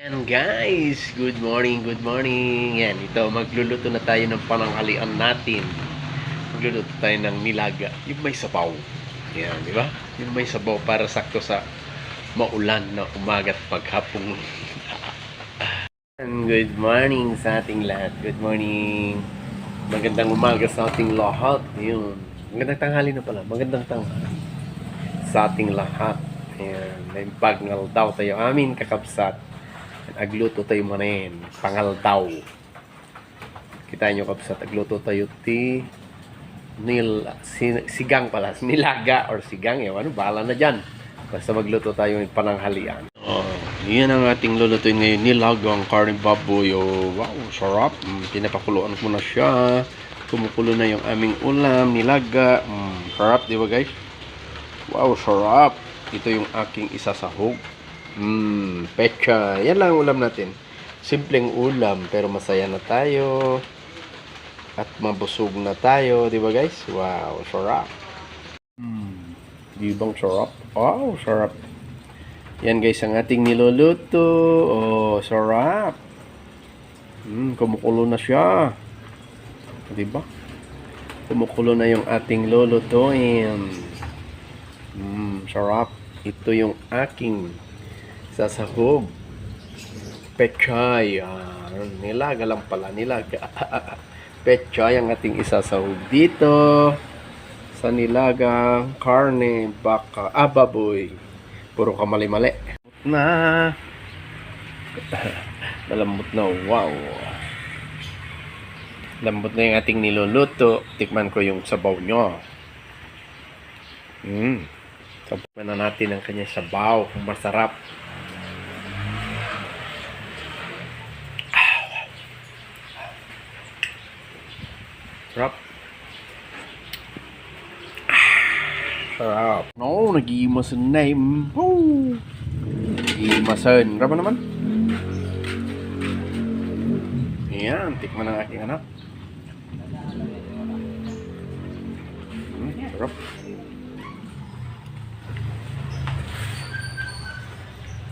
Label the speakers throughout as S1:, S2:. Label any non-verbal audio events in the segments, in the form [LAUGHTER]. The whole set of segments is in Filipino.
S1: Yan guys, good morning, good morning. Yan, ito, magluluto na tayo ng pananghalian natin. Magluluto tayo ng nilaga, yung may sabaw. Yan, di ba? Yung may sabaw para sakto sa maulan na umaga at paghapong. And good morning sa ating lahat. Good morning. Magandang umaga sa ating lahat. Yun. Magandang tanghali na pala. Magandang tanghali sa ating lahat. Ayan. May pagngal daw tayo amin kakapsat. Agluto tayo manin. Pangal daw. Kita nyo kapsat. Agluto tayo ti nil si, sigang pala. [LAUGHS] Nilaga or sigang. Ewan, ano, bahala na dyan. Basta magluto tayo ng pananghalian. Oh, yan ang ating lulutuin ngayon. Nilagang karne baboy. Wow, sarap. Mm, pinapakuluan ko na siya. Kumukulo na yung aming ulam. Nilaga. Mm, sarap, di ba guys? Wow, sarap. Ito yung aking isasahog. Mmm, pecha. Yan lang ang ulam natin. Simpleng ulam, pero masaya na tayo. At mabusog na tayo, di ba guys? Wow, sarap. Mmm, di bang sarap? Wow, sarap. Yan guys, ang ating niluluto. Oh, sarap. Mmm, kumukulo na siya. Di ba? Kumukulo na yung ating lulutuin. Mmm, sarap. Ito yung aking sasahog. Pechay. Ah, nilaga lang pala. Nilaga. [LAUGHS] Pechay ang ating isasahog dito. Sa nilagang karne, baka, ah, baboy. Puro ka mali-mali. Na. [LAUGHS] Malambot na. Wow. Lambot na yung ating niluluto. Tikman ko yung sabaw nyo. Mm. Sabaw na natin ang kanyang sabaw. Kung masarap. Sarap. Sarap. No, nag-iimasan na yung... Oh. Nag-iimasan. Rama naman. Yan, tikman ng aking anak. Hmm, sarap.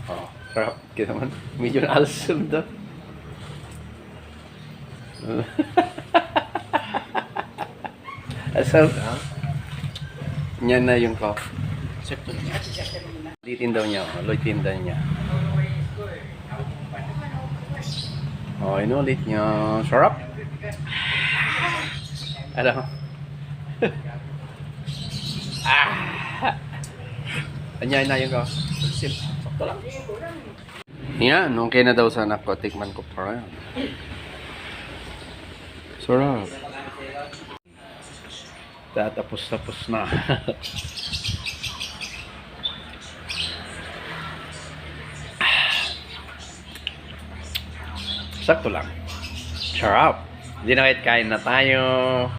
S1: Oh, sarap. Kita man. Medyo na-alsam daw. [LAUGHS] Asam. Yan na yung ko. Litin daw niya. Oh. Litin daw niya. Oh, inulit niya. Sarap. Ano? [LAUGHS] ah! Anya na yung ko. Sim. Sakto lang. Yan, okay na daw sa anak ko. Tikman ko pa rin. Sarap. Tatapos-tapos na. [LAUGHS] Sakto lang. Sarap. Hindi na kahit kain na tayo.